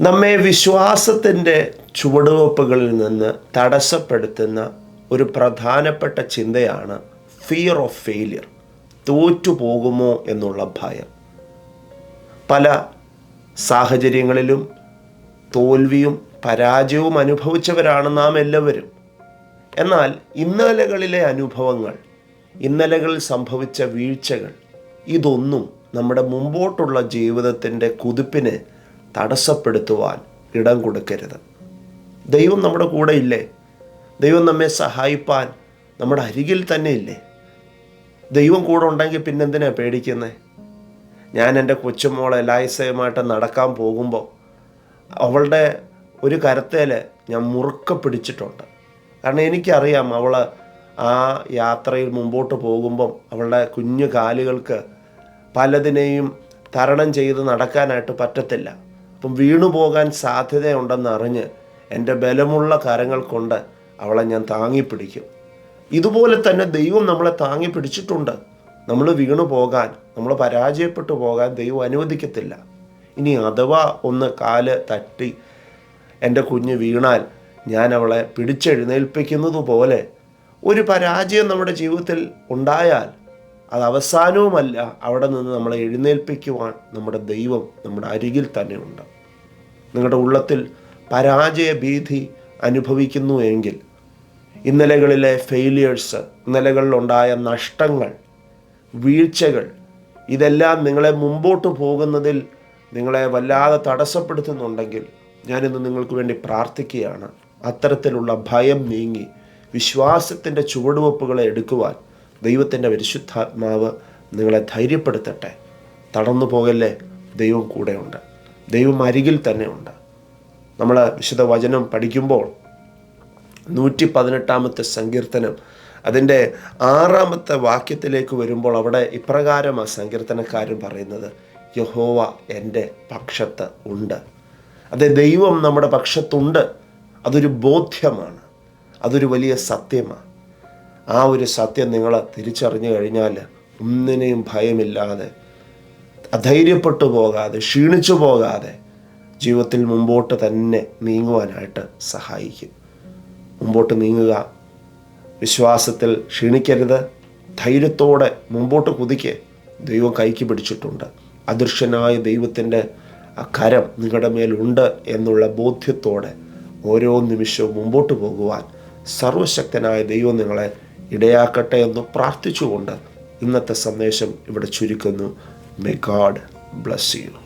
നമ്മെ വിശ്വാസത്തിന്റെ ചുവടുവെപ്പുകളിൽ നിന്ന് തടസ്സപ്പെടുത്തുന്ന ഒരു പ്രധാനപ്പെട്ട ചിന്തയാണ് ഫിയർ ഓഫ് ഫെയിലിയർ തോറ്റുപോകുമോ എന്നുള്ള ഭയം. പല സാഹചര്യങ്ങളിലും തോൽവിയും പരാജയവും അനുഭവിച്ചവരാണ് നാം എല്ലാവരും. എന്നാൽ ഇന്നലകളിലെ അനുഭവങ്ങൾ ഇന്നലകളിൽ സംഭവിച്ച വീഴ്ചകൾ ഇതൊന്നും നമ്മുടെ മുമ്പോട്ടുള്ള ജീവിതത്തിന്റെ കുതിപ്പിന് തടസ്സപ്പെടുത്തുവാൻ ഇടം കൊടുക്കരുത്. ദൈവം നമ്മുടെ കൂടെ ഇല്ലേ? ദൈവം നമ്മെ സഹായിപ്പാൻ നമ്മുടെ അരികിൽ തന്നെ ഇല്ലേ? ദൈവം കൂടെ ഉണ്ടെങ്കിൽ പിന്നെന്തിനാണ് പേടിക്കുന്നത് ഞാൻ എന്റെ കൊച്ചുമോളെ ലായസയുമായിട്ട് നടക്കാൻ പോകുമ്പോൾ അവളുടെ ഒരു കരത്തേൽ ഞാൻ മുറുക്ക പിടിച്ചിട്ടുണ്ട്. കാരണം എനിക്കറിയാം അവൾ ആ യാത്രയിൽ മുമ്പോട്ട് പോകുമ്പം അവളുടെ കുഞ്ഞു കാലുകൾക്ക് പലതിനെയും തരണം ചെയ്ത് നടക്കാനായിട്ട് പറ്റത്തില്ല. അപ്പം വീണു പോകാൻ സാധ്യതയുണ്ടെന്ന് അറിഞ്ഞ് എന്റെ ബലമുള്ള കരങ്ങൾ കൊണ്ട് അവളെ ഞാൻ താങ്ങിപ്പിടിക്കും. ഇതുപോലെ തന്നെ ദൈവം നമ്മളെ താങ്ങി പിടിച്ചിട്ടുണ്ട് നമ്മൾ വീണു പോകാൻ നമ്മൾ പരാജയപ്പെട്ടു പോകാൻ ദൈവം അനുവദിക്കത്തില്ല. ഇനി അഥവാ ഒന്ന് കാൽ തട്ടി എന്റെ കുഞ്ഞ് വീണാൽ ഞാൻ അവളെ പിടിച്ചെഴുന്നേൽപ്പിക്കുന്നതുപോലെ ഒരു പരാജയം നമ്മുടെ ജീവിതത്തിൽ ഉണ്ടായാൽ അത് അവസാനവുമല്ല. അവിടെ നിന്ന് നമ്മളെ എഴുന്നേൽപ്പിക്കുവാൻ നമ്മുടെ ദൈവം നമ്മുടെ അരികിൽ തന്നെ ഉണ്ട്. നിങ്ങളുടെ ഉള്ളത്തിൽ പരാജയ ഭീതി അനുഭവിക്കുന്നു എങ്കിൽ ഇന്നലകളിലെ ഫെയിലിയേഴ്സ് ഇന്നലകളിലുണ്ടായ നഷ്ടങ്ങൾ വീഴ്ചകൾ ഇതെല്ലാം നിങ്ങളെ മുമ്പോട്ട് പോകുന്നതിൽ നിങ്ങളെ വല്ലാതെ തടസ്സപ്പെടുത്തുന്നുണ്ടെങ്കിൽ ഞാനിന്ന് നിങ്ങൾക്ക് വേണ്ടി പ്രാർത്ഥിക്കുകയാണ്. അത്തരത്തിലുള്ള ഭയം നീങ്ങി വിശ്വാസത്തിന്റെ ചുവടുവെപ്പുകളെ എടുക്കുവാൻ ദൈവത്തിന്റെ പരിശുദ്ധാത്മാവ് നിങ്ങളെ ധൈര്യപ്പെടുത്തട്ടെ. തടന്നു പോകല്ലേ? ദൈവം കൂടെയുണ്ട്. ദൈവം അരികിൽ തന്നെയുണ്ട്. നമ്മൾ വിശുദ്ധ വചനം പഠിക്കുമ്പോൾ നൂറ്റി പതിനെട്ടാമത്തെ സങ്കീർത്തനം അതിന്റെ ആറാമത്തെ വാക്യത്തിലേക്ക് വരുമ്പോൾ അവിടെ ഇപ്രകാരം ആ സങ്കീർത്തനക്കാരൻ പറയുന്നത് യഹോവ എന്റെ പക്ഷത്ത് ഉണ്ട്. അതെ ദൈവം നമ്മുടെ പക്ഷത്തുണ്ട്. അതൊരു ബോധ്യമാണ്. അതൊരു വലിയ സത്യമാണ്. ആ ഒരു സത്യം നിങ്ങൾ തിരിച്ചറിഞ്ഞു കഴിഞ്ഞാൽ ഒന്നിനെയും ഭയമില്ലാതെ അധൈര്യപ്പെട്ടു പോകാതെ ക്ഷീണിച്ചു പോകാതെ ജീവിതത്തിൽ മുമ്പോട്ട് തന്നെ നീങ്ങുവാനായിട്ട് സഹായിക്കും. മുമ്പോട്ട് നീങ്ങുക. വിശ്വാസത്തിൽ ക്ഷീണിക്കരുത്. ധൈര്യത്തോടെ മുമ്പോട്ട് കുതിക്ക്. ദൈവം കൈക്ക് പിടിച്ചിട്ടുണ്ട്. അദൃശ്യനായ ദൈവത്തിന്റെ ആ കരം നിങ്ങളുടെ മേലുണ്ട് എന്നുള്ള ബോധ്യത്തോടെ ഓരോ നിമിഷവും മുമ്പോട്ട് പോകുവാൻ സർവശക്തനായ ദൈവം നിങ്ങളെ ഇടയാക്കട്ടെ എന്ന് പ്രാർത്ഥിച്ചുകൊണ്ട് ഇന്നത്തെ സന്ദേശം ഇവിടെ ചുരുക്കുന്നു. May God bless you